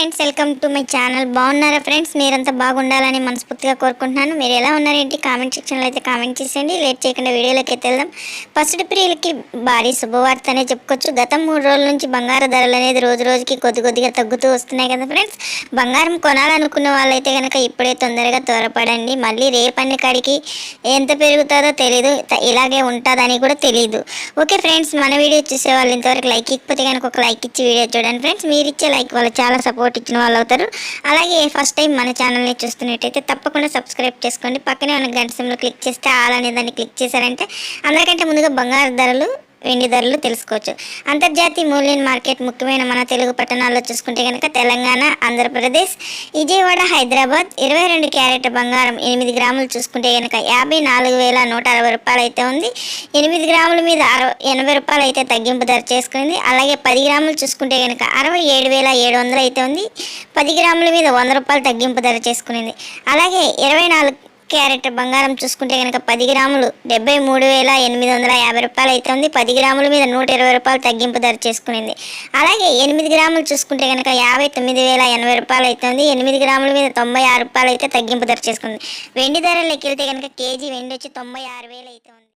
Friends welcome to my channel. బాగున్నారా friends? మీరంతా బాగుండాలని మనస్ఫూర్తిగా కోరుకుంటున్నాను. మీరు ఎలా ఉన్నారేంటి? కామెంట్ సెక్షన్లో అయితే కామెంట్ చేసేయండి. లేట్ చేయకుండా వీడియోలోకి అయితే వెళ్దాం. ఫస్ట్ ప్రియులకి భారీ శుభవార్త అనే చెప్పుకోవచ్చు. గత మూడు రోజుల నుంచి బంగారు ధరలు అనేది రోజు రోజుకి కొద్ది కొద్దిగా తగ్గుతూ వస్తున్నాయి కదా ఫ్రెండ్స్. బంగారం కొనాలనుకున్న వాళ్ళైతే కనుక ఇప్పుడే తొందరగా త్వరపడండి. మళ్ళీ రేపన్ని కాడికి ఎంత పెరుగుతుందో తెలీదు. ఇలాగే ఉంటుందని కూడా తెలియదు ఓకే ఫ్రెండ్స్ మన వీడియో చూసే వాళ్ళు ఇంతవరకు లైక్ ఇకపోతే కనుక ఒక లైక్ ఇచ్చి వీడియో చూడండి ఫ్రెండ్స్. మీరు ఇచ్చే లైక్ వాళ్ళు చాలా సపోర్ట్ ఇచ్చిన వాళ్ళు అవుతారు. అలాగే ఫస్ట్ టైం మన ఛానల్ని చూస్తున్నట్టయితే తప్పకుండా సబ్స్క్రైబ్ చేసుకోండి. పక్కనే ఉన్న గంట క్లిక్ చేస్తే ఆల్ అనే దాన్ని క్లిక్ చేశారంటే అందరికంటే ముందుగా బంగారు ధరలు వెండి ధరలు తెలుసుకోవచ్చు. అంతర్జాతీయ మూల్యం మార్కెట్ ముఖ్యమైన మన తెలుగు పట్టణాల్లో చూసుకుంటే కనుక తెలంగాణ ఆంధ్రప్రదేశ్ విజయవాడ హైదరాబాద్ ఇరవై రెండు క్యారెట్ బంగారం ఎనిమిది గ్రాములు చూసుకుంటే కనుక యాభై నాలుగు వేల నూట అరవై రూపాయలు అయితే ఉంది. ఎనిమిది గ్రాముల మీద అరవై ఎనభై రూపాయలు అయితే తగ్గింపు ధర చేసుకుంది. అలాగే పది గ్రాములు చూసుకుంటే కనుక అరవై ఏడు వేల ఏడు వందలు అయితే ఉంది. పది గ్రాముల మీద వంద రూపాయలు తగ్గింపు ధర చేసుకునింది. అలాగే ఇరవై నాలుగు క్యారెట్ బంగారం చూసుకుంటే కనుక పది గ్రాములు డెబ్బై మూడు వేల ఎనిమిది వందల యాభై రూపాయలు అయితే ఉంది పది గ్రాముల మీద నూట ఇరవై రూపాయలు తగ్గింపు ధర చేసుకునింది. అలాగే ఎనిమిది గ్రాములు చూసుకుంటే కనుక యాభై తొమ్మిది వేల ఎనభై రూపాయలు అయితే ఉంది ఎనిమిది గ్రాముల మీద తొంభై ఆరు రూపాయలు అయితే తగ్గింపు ధర చేసుకుంది. వెండి ధర లెక్కెళ్తే కనుక కేజీ వెండి వచ్చి తొంభై ఆరు వేలు అయితే ఉంది